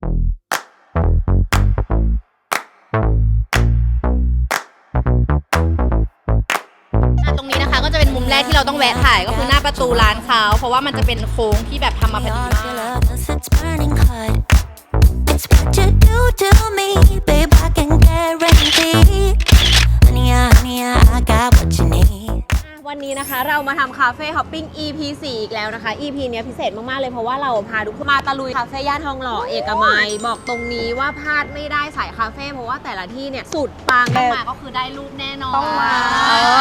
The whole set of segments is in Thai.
ตรงนี้นะคะก็จะเป็นมุมแรกที่เราต้องแวะถ่ายก็คือหน้าประตูร้านเขาเพราะว่ามันจะเป็นโค้งที่แบบทำมาพอดีมาก It's what you do to me, babe. I can guarantee. วันนี้นะคะเรามาทำคาเฟ่ฮอปปิ้ง EP 4 อีกแล้วนะคะ EP เนี้ยพิเศษมาก ๆ เลยเพราะว่าเราพาทุกคนมาตะลุยคาเฟ่ย่านทองหล่อเอกมัย บอกตรงนี้ว่าพลาดไม่ได้สายคาเฟ่เพราะว่าแต่ละที่เนี่ยสุดปังเข้าแบบมาก็คือได้รูปแน่นอนต้องมาเออ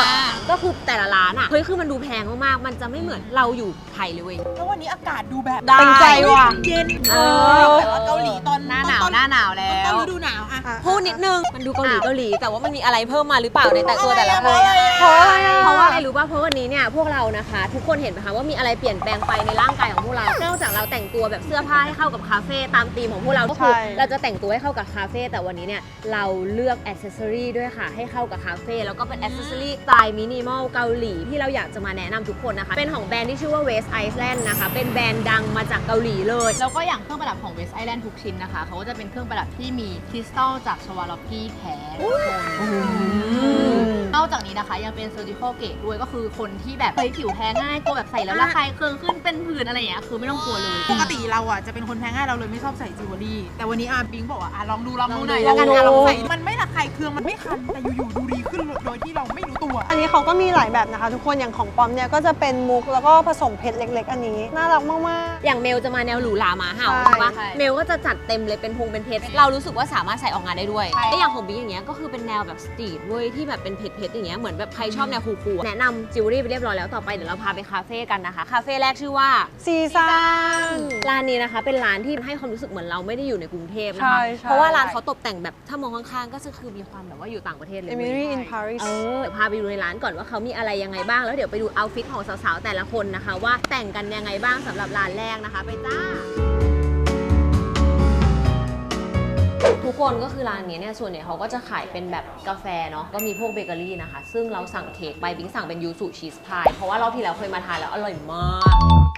ก็คือแต่ละร้านอะเฮ้ยคือมันดูแพงมาก ๆ มันจะไม่เหมือนเราอยู่ไทยเลยเว้ยแล้ววันนี้อากาศดูแบบได้เป็นใจว่ะเย็นเอเอออแบบว่าเกาหลีตอนหน้าหนาวต้หน้าหนาวแล้ต้นวฤดูหนาวอะพูดนิดนึงมันดูเกาหลีเกาหลีแต่ว่ามันมีอะไรเพิ่มมาหรือเปล่าในแต่ตัวแต่ละคนเพราะอะไรอะเพราะว่าอะไรรู้ป่ะเพราะวันนี้เนี่ยพวกเรานะคะ ทุกคนเห็นไหมคะว่ามีอะไรเปลี่ยนแปลงไปในร่างกายของพวกเรา นอกจากเราแต่งตัวแบบเสื้อผ้าให้เข้ากับคาเฟ่ตามธีมของพวกเราก็คือเราจะแต่งตัวให้เข้ากับคาเฟ่แต่วันนี้เนี่ยเราเลือกอ c เซสซอรี่ด้วยค่ะ ให้เข้ากับคาเฟ่แล้วก็เป็นอ c เซสซอรี่สไตล์มินิมอลเกาหลีที่เราอยากจะมาแนะนำทุกคนนะคะ เป็นของแบรนด์ที่ชื่อว่า West Island นะคะ เป็นแบรนด์ดังมาจากเกาหลีเลย แล้วก็อย่างเครื่องประดับของเวสไอแลนด์ทุกชิ้นนะคะ เขาก็จะเป็นเครื่องประดับที่มีคริสตัลจากชวาลอปกี้แท้ทุกคน นอกจากนี้นะคะ ยังเป็นเซอร์ติฟ c เกตด้วยก็คือคนที่แบบเคยผิวแพ้ง่ายกลัวแบบใส่แล้วระคายเคืองขึ้นเป็นผื่นอะไรอย่างเงี้ยคือไม่ต้องกลัวเลย ปกติเราอะจะเป็นคนแพ้ง่ายเราเลยไม่ชอบใส่จิวเวลรี่ แต่วันนี้อาบิงบอกว่าอะลองดูลองดูหน่อยลแล้อวงดูกันอะลองใส่มันไม่ระคายเคืองมันไม่คันแต่อยู่ๆดูดีขึ้นโดยที่เราไม่รู้ตัว อันนี้เขาก็มีหลายแบบนะคะ ทุกคนอย่างของปอมเนี่ยก็จะเป็นมุกแล้วก็ผสมเพชรเล็ก ๆ อันนี้น่ารักมากอย่างเมลจะมาแนวหรูหราหมาเห่าใช่ใช่ปะใช่เมลก็จะจัดเต็มเลยเป็นพงเป็นเพชรเรารู้สึกว่าสามารถใส่ออกงานได้ด้วยใช่ แต่อย่างของบิ๊กอย่างเงี้ยก็คือเป็นแนวแบบสตรีทเว้ยที่แบบเป็นเพชรเพชรอย่างเงี้ยเหมือนแบบใครชอบแนวคูลๆอะแนะนำจิวเวลรี่ไปเรียบร้อยแล้วต่อไปเดี๋ยวเราพาไปคาเฟ่กันนะคะ คาเฟ่แรกชื่อว่าๆซีซัน ร้านนี้นะคะเป็นร้านที่ให้ความรู้สึกเหมือนเราไม่ได้อยู่ในกรุงเทพนะใช่คะใช่ เพราะว่าร้านเขาตกแต่งแบบถ้ามองข้างๆ ก็จะคือมีความแบบว่าอยู่ต่างประเทศเลยเอมิเว้ยลี่อินปารีสเออเดี๋ยวพาไปดูในร้านก่อนว่าเขามีอะไรยังไงบ้าง แล้วเดี๋ยวไปดูเอาท์ฟิตของสาวๆแต่ละคนนะคะ ว่าแต่งกันยังไงบ้างสำหรับร้านแรกนะคะ ไปจ้า ทุกคนก็คือร้านนี้เนี่ยส่วนใหญ่เขาก็จะขายเป็นแบบกาแฟเนาะก็มีพวกเบเกอรี่นะคะ ซึ่งเราสั่งเค้กไปบิงสั่งเป็นยูสุชีสพายเพราะว่ารอบที่แล้วเคยมาทานแล้วอร่อยมาก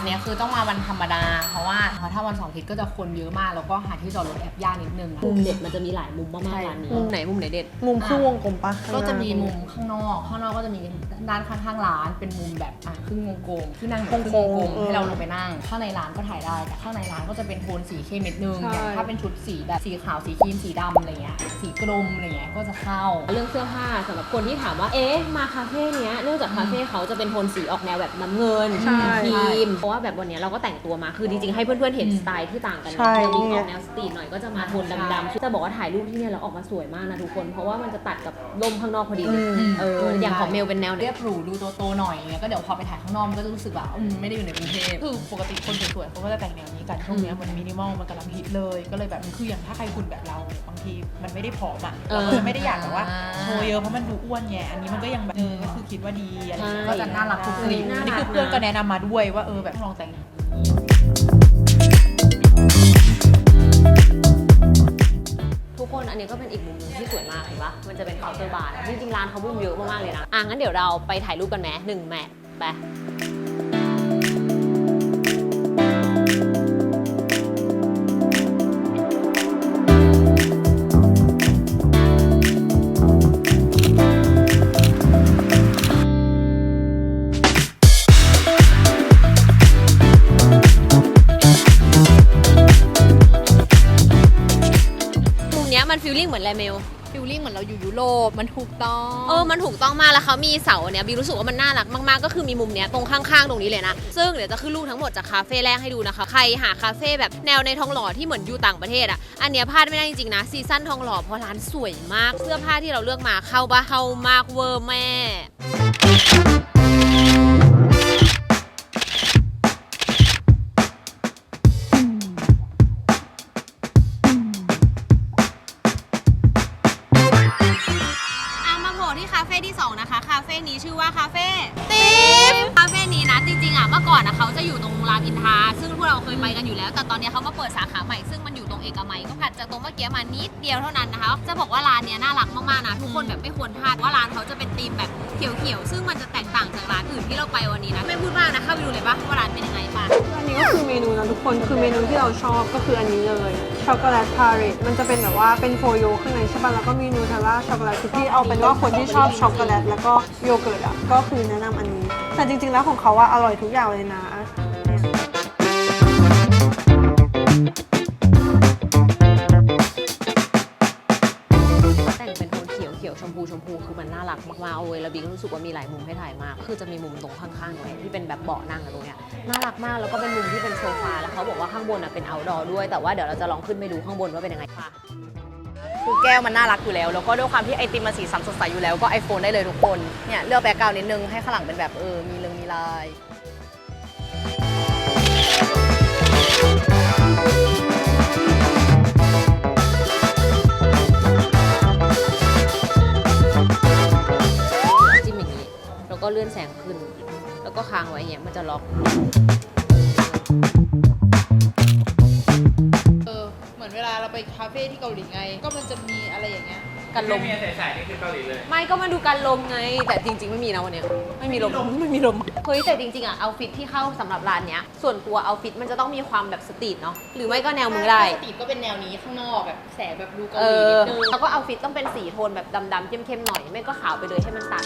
าวก็อย่างร้านเนี้ยคือต้องมาวันธรรมดา เพราะว่าถ้าวันเสาร์อาทิตย์ก็จะคนเยอะมาก แล้วก็หาที่จอดรถแอบยากนิดนึงอะมุมเด็ดมันจะมีหลายมุมมากๆร้านนี้ มุมไหนมุมไหนเด็ด มุมครึ่งวงกลมปะก็จะมีมุมข้างนอก ข้างนอกก็จะมีด้านข้างๆร้าน เป็นมุมแบบอะครึ่งวงกลมที่นั่งแบบครึ่งวงกลมให้เราลงไปนั่ง ข้างในร้านก็ถ่ายได้ แต่ข้างในร้านก็จะเป็นโทนสีเข้มนิดนึงอย่างถ้าเป็นชุดสีแบบสีขาวสีครีมสีดำอะไรเงี้ย สีกรมอะไรเงี้ยก็จะเข้า เรื่องเสื้อผ้าสำหรับคนที่ถามว่า เอ๊ะ มาคาเฟ่เนี้ย เนื่องจากคาเฟ่เขาจะเป็นโทนสีออกแนวแบบน้ำเงินใช่ครีมเพราะว่าแบบวันเนี้ยเราก็แต่งตัวมาคือจริงๆให้เพื่อนๆเห็นสไตล์ที่ต่างกันใช่เดี๋ยวมีอเนี่อยกแนวสตรีทหน่อยก็จะมาโทนดำๆคือจะบอกว่าถ่ายรูปที่เนี่ยเราออกมาสวยมากนะทุกคนเพราะว่ามันจะตัดกับลมข้างนอกพอดีเลยอืมเอออย่างของเมลเป็นแนวไหนเรียบหรูดูโตๆหน่อยเงี้ยก็เดี๋ยวพอไปถ่ายข้างนอกมันก็จะรู้สึกว่าอืมไม่ได้อยู่ในกรุงเทพคือปกติคนสวยๆเขาก็จะแต่งแนวนี้กันช่วงเนี้ยมันมินิมอลมันกำลังฮิตเลยก็เลยแบบคืออย่างถ้าใครหุ่นแบบเราบางทีมันไม่ได้ผอมอะเออเราก็จะไม่ได้อยากแบบว่าอ่าโชว์เยอะเพราะมันดูอ้วนไงอันนี้มันก็ยังแบบเออก็คือคิดว่าดีอะไรอย่างเงี้ยก็จะน่ารักทุกคลิปน่าอันรันี้กคือเพื่อนก็แนะนำมาด้วยว่าเออแบบลองแต่งทุกคนอันนี้ก็เป็นอีกมุมหนึงที่สวยมากเห็นปะมันจะเป็นเคาน์เตอร์บาร์นะจริงๆร้านเขามุมเยอะมากๆเลยนะ อะงั้นเดี๋ยวเราไปถ่ายรูปกันไหมหนึ่งแมทไป อะไรเมล ฟิลลิ่งเหมือนเราอยู่ยุโรปมันถูกต้อง เออ มันถูกต้องมากแล้วเขามีเสาเนี่ยบีรู้สึกว่ามันน่ารักมาก ๆ ก็คือมีมุมเนี้ยตรงข้าง ๆ ตรงนี้เลยนะ ซึ่งเดี๋ยวจะขึ้นรูปทั้งหมดจากคาเฟ่แรกให้ดูนะคะ ใครหาคาเฟ่แบบแนวในทองหล่อที่เหมือนอยู่ต่างประเทศอะ อันเนี้ยพลาดไม่ได้จริง ๆ นะ ซีซั่นทองหล่อเพราะร้านสวยมาก เสื้อผ้าที่เราเลือกมาเข้าบ้าเข้ามากเวอร์แม่ อามาโผล่ที่คาเฟ่ที่2นะคะ คาเฟ่นี้ชื่อว่าคาเฟ่ติ๊บคาเฟ่นี้นะจริงๆอะเมื่อก่อนอะเขาจะอยู่ตรงรามอินทราซึ่งพวกเราเคยไปกันอยู่แล้ว แต่ตอนนี้เขามาเปิดสาขาใหม่ซึ่งมันอยู่ตรง เอกมัยก็ผัดจากตรงเมื่อกี้มานิดเดียวเท่านั้นนะคะ จะบอกว่าร้านเนี้ยน่ารักมากๆนะทุกคนแบบไม่ควรพลาดว่าร้านเขาจะเป็นธีมแบบเขียวๆซึ่งมันจะแตกต่างจากร้านอื่นที่เราไปวันนี้นะไม่พูดมากนะเข้าไปดูเลยปะว่าร้านเป็นยังไงปะอันนี้ก็คือเมนูนะทุกคนคือเมนูที่เราชอบก็คืออันนี้เลยช็อกโกแลตพาเรตมันจะเป็นแบบว่าเป็นโฟโยข้างในใช่ป่ะแล้วก็มีนูเทลล่าช็อกโกแลตคือพี่เอาเป็นว่าคนที่ชอบช็อกโกแลตแล้วก็โยเกิร์ตอะก็คือแนะนำอันนี้แต่จริงๆแล้วของเขาว่าอร่อยทุกอย่างเลยนะ มารักมากๆเวล้วบิ๊กรู้สึกว่ามีหลายมุมให้ถ่ายมาก คือจะมีมุมตรงข้างๆตรงนี้ยที่เป็นแบบเบาะนั่งตรงเนี้ยน่ารักมากแล้วก็เป็นมุมที่เป็นโซฟาแล้วเขาบอกว่าข้างบนอะเป็น outdoor ด้วยแต่ว่าเดี๋ยวเราจะลองขึ้นไปดูข้างบนว่าเป็นยังไงค่ะคือแก้วมันน่ารักอยู่แล้ว แล้วก็ด้วยความที่ไอติมมันสีสันสดใสอยู่แล้วก็ iPhone ได้เลยทุกคนเนี่ยเลือกแบ็กกราวนิดนึงให้ข้างหลังเป็นแบบเออมีเรื่องมีลาย เลื่อนแสงขึ้น แล้วก็ค้างไว้อย่างเงี้ยมันจะล็อกเออเหมือนเวลาเราไปคาเฟ่ที่เกาหลีไง ก็มันจะมีอะไรอย่างเงี้ย กันลมไม่มีใส่ๆนี่คือเกาหลีเลย ไม่ก็มาดูกันลมไง แต่จริง ๆ ไม่มีนะวันเนี้ยไม่มีลมไม่มีลมเฮ้ยแต่จริง ๆอะเอาฟิตที่เข้าสำหรับร้านเนี้ย ส่วนตัวเอาฟิตมันจะต้องมีความแบบสตรีทเนาะหรือไม่ก็แนวมือได้ สตรีทก็เป็นแนวนี้ข้างนอกแบบแสงแบบดูเกาเอหลีอนิดนึง แล้วก็เอาฟิตต้องเป็นสีโทนแบบดำๆเข้มๆหน่อย ไม่ก็ขาวไปเลยให้มันตัด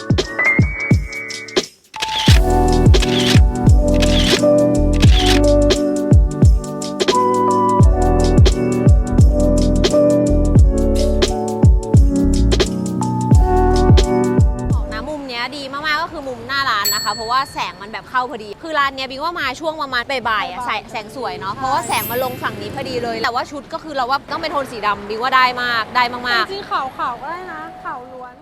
บบเข้าพอดี คือร้านเนี้ยบิงว่ามาช่วงประมาณบ่ายๆอะแสงแสงสวยเนาะเพราะว่าแสงมาลงฝั่งนี้พอดีเลย แต่ว่าชุดก็คือเราว่าต้องเป็นโทนสีดำบิงว่าได้มากได้มากจริงๆขาวขาวๆก็ได้นะขาวล้วน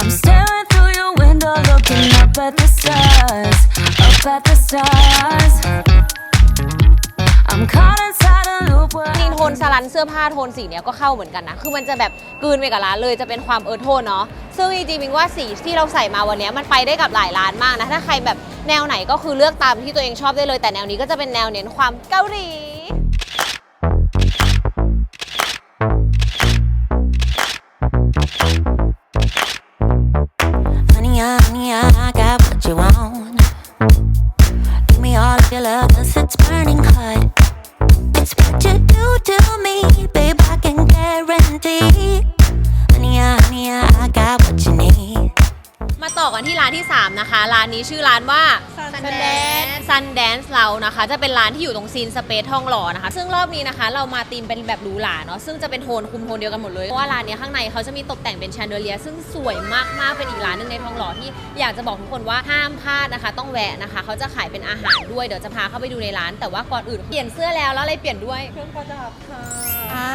I'm staring through your window, looking up at the stars, up at the stars. I'm caught inside a loop where ๆจริงๆโทนสลันเสื้อผ้าโทนสีเนี้ยก็เข้าเหมือนกันนะ คือมันจะแบบกลืนไปกับร้านเลยจะเป็นความเอิร์ธโทนเนาะซึ่งจริงๆบิงว่าสีที่เราใส่มาวันเนี้ยมันไปได้กับหลายร้านมากนะถ้าใครแบบแนวไหนก็คือเลือกตามที่ตัวเองชอบได้เลย แต่แนวนี้ก็จะเป็นแนวเน้นความเกาหลี นะคะจะเป็นร้านที่อยู่ตรงซีนสเปซทองหล่อนะคะ ซึ่งรอบนี้นะคะ เรามาตีมเป็นแบบหรูหราเนาะซึ่งจะเป็นโทนคุมโทนเดียวกันหมดเลยเพราะว่าร้านนี้ข้างในเขาจะมีตกแต่งเป็นแชนเดอเลียซึ่งสวยมากๆเป็นอีกร้านหนึงในทองหล่อที่อยากจะบอกทุกคนว่าห้ามพลาดนะคะ ต้องแวะนะคะเขาจะขายเป็นอาหารด้วยเดี๋ยวจะพาเข้าไปดูในร้าน แต่ว่าก่อนอื่นเปลี่ยนเสื้อแล้วแล้วอะไรเปลี่ยนด้วยเครื่องประดับค่ะ อ่า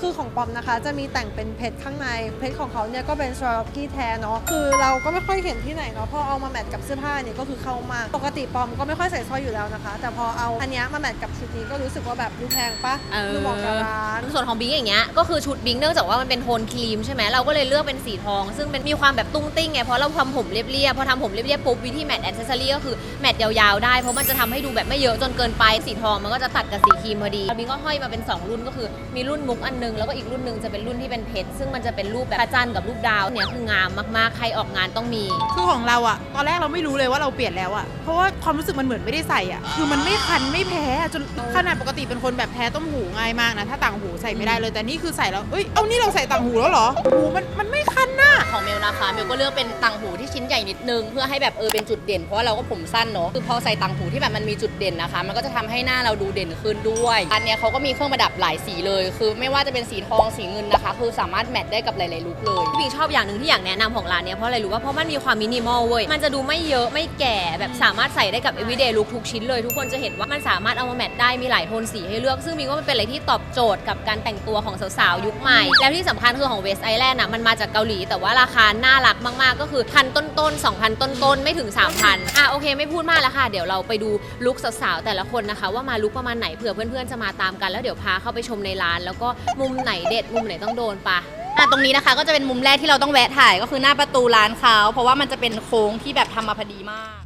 คือของปอมนะคะ จะมีแต่งเป็นเพชรข้างใน เพชรของเขาเนี่ยก็เป็นสวอปกี้แท้เนาะคือเราก็ไม่ค่อยเห็นที่ไหนเนาะพอเอามาแมทกับเสื้อผ้าเนี่ยก็คือเข้ามากปกติปอมก็ไม่ค่อยใส่สร้อยอยู่แล้วนะคะ แต่พอเอาอันเนี้ยมาแมทกับชุดนี้ก็รู้สึกว่าแบบดูแพงปะเออ ดูเหมาะกับร้าน ส่วนของบิงอย่างเงี้ยก็คือชุดบิงเนื่องจากว่ามันเป็นโทนครีมใช่ไหมเราก็เลยเลือกเป็นสีทอง ซึ่งเป็นมีความแบบตุ้งติ้งไงเพราะเราทำผมเรียบๆพอทำผมเรียบๆปุ๊บวิธีแมทแอนเซสซอรี่ก็คือแมทยาวๆได้เพราะมันจะทำให้ดูแบบไม่เยอะจนเกินไปสีทองมันก็จะตัดกับสีครีมพอดีบิงก็ห้อยมาเป็น2รุ่นก็คือมีรุ่นมุกอันนึง แล้วก็อีกรุ่นหนึงจะเป็นรุ่นที่เป็นเพชรซึ่งมันจะเป็นรูปแบบพระจันทร์กับรูปดาวเนี่ยคืองามมากๆ ใครออกงานต้องมี คือของเราอะตอนแรกเราไม่รู้เลยว่าเราเปลี่ยนแล้วอะเพราะว่าความรู้สึกมันเหมือนไม่ได้ใส่อะคือมันไม่คันไม่แพ้อะจนขนาดปกติเป็นคนแบบแพ้ต้มหูง่ายมากนะ ถ้าต่างหูใส่ไม่ได้เลยแต่นี่คือใส่แล้วเอ้ยเอานี่เราใส่ต่างหูแล้วเหรอหูมันมันไม่คันน่ะของเมลนะคะเมลก็เลือกเป็นต่างหูที่ชิ้นใหญ่นิดนึง เพื่อให้แบบเออเป็นจุดเด่นเพราะว่าเราก็ผมสั้นเนอะคือพอใส่ต่างหูที่แบบมันมีจุดเด่นนะคะ มันก็จะทำให้หน้าเราดูเด่นขึ้นด้วยอันเนี้ยเขาก็มีเครื่องประดับหลายสีเลยคือไม่ว่าจะเป็นสีทองสีเงินนะคะ คือสามารถแมทได้กับหลายๆลุคเลยพี่ปิงชอบอย่างหนึ่งที่อยากแนะนำของร้านเนี้ยเพราะอะไรรู้ว่าเพราะมันมีความมินิมอลเว้ย มันจะดูไม่เยอะไม่แก่แบบสามารถใส่ได้กับ everyday look ทุกชิ้นเลย ทุกคนจะเห็นว่ามันสามารถเอามาแมทได้มีหลายโทนสีให้เลือกซึ่งมิงว่ามันเป็นอะไรที่ตอบโจทย์กับการแต่งตัวของสาวๆยุคใหม่ แล้วที่สำคัญคือของ West Island อะมันมาจากเกาหลี แต่ว่าราคาน่ารักมากๆ ก็คือพันต้นๆ2,000 ต้นๆไม่ถึง 3,000อะโอเคไม่พูดมากแล้วค่ะเดี๋ยวเราไปดูลุคสาวๆแต่ละคนนะคะ ว่ามาลุคประมาณไหนเผื่อเพื่อนๆจะมาตามกันแล้วเดี๋ยวพาเข้าไปชมในร้าน แล้วก็มุมไหนเด็ดมุมไหนต้องโดนปะอะตรงนี้นะคะก็จะเป็นมุมแรกที่เราต้องแวะถ่ายก็คือหน้าประตูร้านเขาเพราะว่ามันจะเป็นโค้งที่แบบทำมาพอดีมาก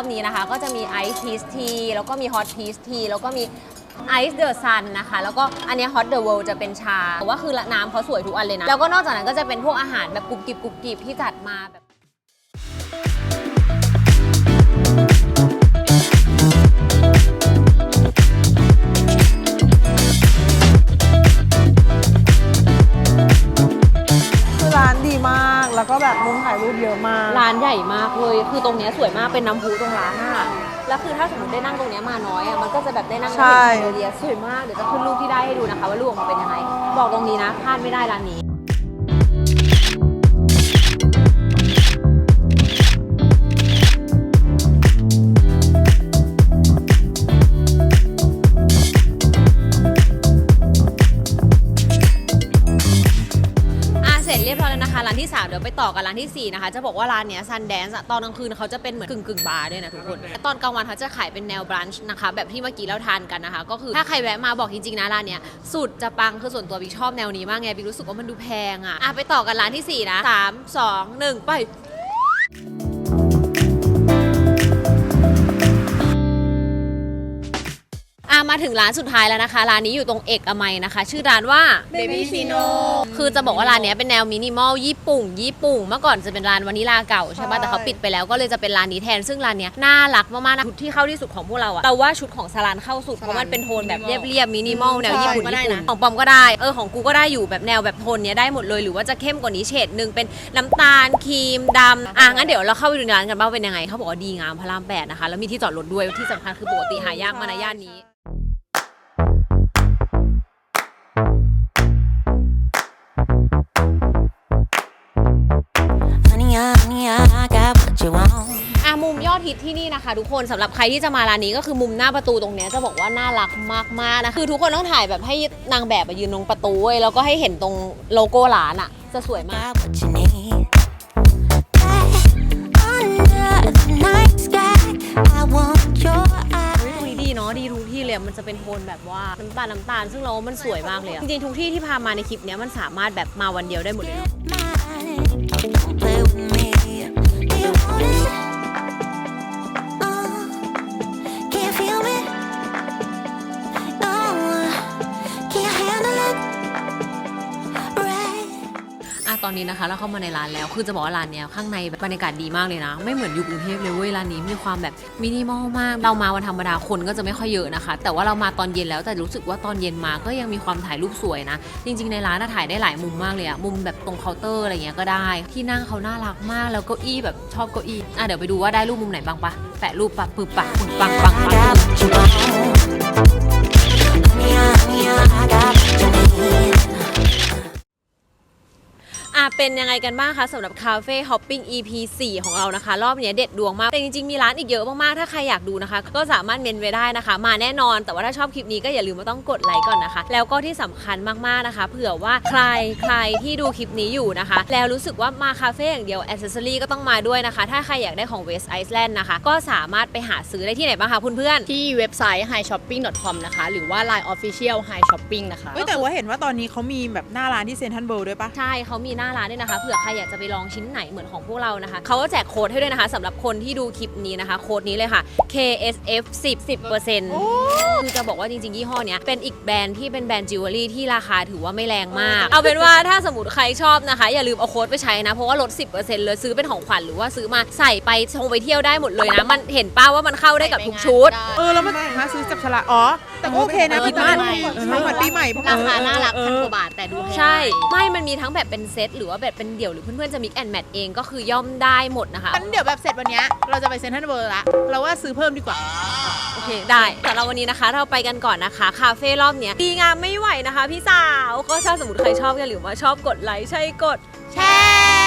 อบนี้นะคะ ก็จะมีไอซ์พีชทีแล้วก็มีฮอตพีชทีแล้วก็มีไอซ์เดอะซันนะคะ แล้วก็อันนี้ฮอตเดอะเวิลด์จะเป็นชาแต่ว่าคือน้ำเขาสวยทุกอันเลยนะ แล้วก็นอกจากนั้นก็จะเป็นพวกอาหารแบบกรุบกริบกรุบกริบที่จัดมาแบบ รงเนี้ยสวยมากเป็นน้ำพุตรงร้านอะแล้วคือถ้าสมมติได้นั่งตรงเนี้ยมาน้อยอะมันก็จะแบบได้นั่งใช่ เห็นแชนเดอเลียร์สวยมากเดี๋ยวจะขึ้นรูปที่ได้ให้ดูนะคะ ว่ารูปออกมาเป็นยังไงบอกตรงนี้นะพลาดไม่ได้ร้านนี้ เดี๋ยวไปต่อกันร้านทีสี่ 4 นะคะ จะบอกว่าร้านเนี้ยซันแดนซ์ตอนกลางคืนเขาจะเป็นเหมือนกึ่งกึ่งบาร์ด้วยนะทุกคนแต่ตอนกลางวันเขาจะขายเป็นแนวบรันช์นะคะ แบบที่เมื่อกี้เราทานกันนะคะ ก็คือถ้าใครแวะมาบอกจริงๆนะร้านเนี้ยสุดจะปังคือส่วนตัวบิ๊กชอบแนวนี้มากไงบิ๊กรู้สึกว่ามันดูแพงอะอะไปต่อกันร้านทีสี่4 นะ 3 2 1 ไป ถึงร้านสุดท้ายแล้วนะคะ ร้านนี้อยู่ตรงเอกมัยนะคะ ชื่อร้านว่า Baby Chino คือจะบอกว่าร้านเนี้ยเป็นแนวมินิมอลญี่ปุ่น ญี่ปุ่น เมื่อก่อนจะเป็นร้านวานิลาเก่าใช่ป่ะ แต่เขาปิดไปแล้วก็เลยจะเป็นร้านนี้แทน ซึ่งร้านเนี้ยน่ารักมากๆนะชุดที่เข้าที่สุดของพวกเราอะเราว่าชุดของสลานเข้าสุด เพราะมันเป็นโทนแบบเรียบๆมินิมอลแนวญี่ปุ่นใช่ก็ได้ญี่ปุ่นนะของปอมก็ได้ เออของกูก็ได้อยู่แบบแนวแบบโทนเนี้ยได้หมดเลย หรือว่าจะเข้มกว่านี้เฉดหนึ่งเป็นน้ำตาลครีมดำอะงั้นเดี๋ยวเราเข้าไปดูในร้านกันว่าเป็นยังไงเขาบอกว่าดีงามพระรามแปดนะคะแล้วมีที่จอดรถด้วยที่สำคัญคือปกติหายากมากในย่านนี้ you want. อะมุมยอดฮิตที่นี่นะคะ ทุกคนสำหรับใครที่จะมาร้านนี้ก็คือมุมหน้าประตูตรงเนี้ยจะบอกว่าน่ารักมากๆนะคือทุกคนต้องถ่ายแบบให้นางแบบมายืนตรงประตูเว้ยแล้วก็ให้เห็นตรงโลโก้ร้านอะจะสวยมาก Got what you need. Under the night sky, I want your เฮ้ยตรง eyes. นี้ดีเนาะดีทุกที่เลยมันจะเป็นโทนแบบว่าน้ำตาลน้ำตาลซึ่งเราว่ามันสวยมากเลยอะจริงๆทุกที่ที่พามาในคลิปเนี้ยมันสามารถแบบมาวันเดียวได้หมดเลยเนอะ Mine. ตอนนี้นะคะเราเข้ามาในร้านแล้ว คือจะบอกว่าร้านเนี้ยข้างในบรรยากาศดีมากเลยนะ ไม่เหมือนอยู่กรุงเทพเลยเว้ยร้านนี้มีความแบบมินิมอลมาก เรามาวันธรรมดาคนก็จะไม่ค่อยเยอะนะคะ แต่ว่าเรามาตอนเย็นแล้วแต่รู้สึกว่าตอนเย็นมาก็ยังมีความถ่ายรูปสวยนะ จริง ๆ ในร้านถ่ายได้หลายมุมมากเลยอะมุมแบบตรงเคาน์เตอร์อะไรเงี้ยก็ได้ ที่นั่งเขาน่ารักมาก แล้วก็อี้แบบชอบเก้าอี้อะเดี๋ยวไปดูว่าได้รูปมุมไหนบ้างปะแปะรูปปะปึบปะปึบปังปังปัง เป็นยังไงกันบ้างคะสำหรับคาเฟ่ฮอปปิ้ง EP 4 ของเรานะคะ รอบเนี้ยเด็ดดวงมาก แต่จริงๆ มีร้านอีกเยอะมากๆ ถ้าใครอยากดูนะคะ ก็สามารถเมนไว้ได้นะคะ มาแน่นอน แต่ว่าถ้าชอบคลิปนี้ก็อย่าลืมว่าต้องกดไลค์ก่อนนะคะ แล้วก็ที่สำคัญมากๆนะคะ เผื่อว่าใครใครที่ดูคลิปนี้อยู่นะคะ แล้วรู้สึกว่ามาคาเฟ่อย่างเดียวอ c เซสซอรี่ก็ต้องมาด้วยนะคะ ถ้าใครอยากได้ของ West Iceland นะคะ ก็สามารถไปหาซื้อได้ที่ไหนบ้างคะคุณเพื่อนที่เว็บไซต์ highshopping.com นะคะ หรือว่า Line Official High Shopping นะคะเฮ้ยแต่ว่าเห็นว่าตอนนี้เขามีแบบหน้าร้านที่เซนทรัลเบิลด์ด้วยปะใช่เขามีหน้าร้านด้วยนะคะเผื่อใครอยากจะไปลองชิ้นไหนเหมือนของพวกเรานะคะเขาก็แจกโค้ดให้ด้วยนะคะสำหรับคนที่ดูคลิปนี้นะคะ โค้ดนี้เลยค่ะ KSF 10 10%คือจะบอกว่าจริงๆ ยี่ห้อเนี้ยเป็นอีกแบรนด์ที่เป็นแบรนด์จิวเวลรี่ที่ราคาถือว่าไม่แรงมาก เอาเป็นว่าถ้าสมมติใครชอบนะคะ อย่าลืมเอาโค้ดไปใช้นะ เพราะว่าลด 10%เลยซื้อเป็นของขวัญหรือว่าซื้อมาใส่ไปชงไปเที่ยวได้หมดเลยนะ มันเห็นป้าว่ามันเข้าได้กับทุกชุด เออ แล้วมันหาซื้อจับฉลากอ๋อ แต่ก็โอเคนะเออคิดว่าปีใหม่ของขวัญปีใหม่พวกราเราคาน่ารักพันกว่าบาทแต่ดูแพงใช่ ไม่มันมีทั้งแบบเป็นเซตหรือว่าแบบเป็นเดี่ยวหรือเพื่อนๆจะมิกแอนแมทเองก็คือย่อมได้หมดนะคะงั้นเดี๋ยวแบบเสร็จวันเนี้ยเราจะไปเซ็นทรัลเวิร์ละเราว่าซื้อเพิ่มดีกว่า โอเคได้แต่เราวันนี้นะคะ เราไปกันก่อนนะคะคาเฟ่รอบเนี้ยดีงามไม่ไหวนะคะ พี่สาวก็ถ้าสมมติใครชอบอย่าลืมว่าชอบกดไลค์ใช่กดแชร์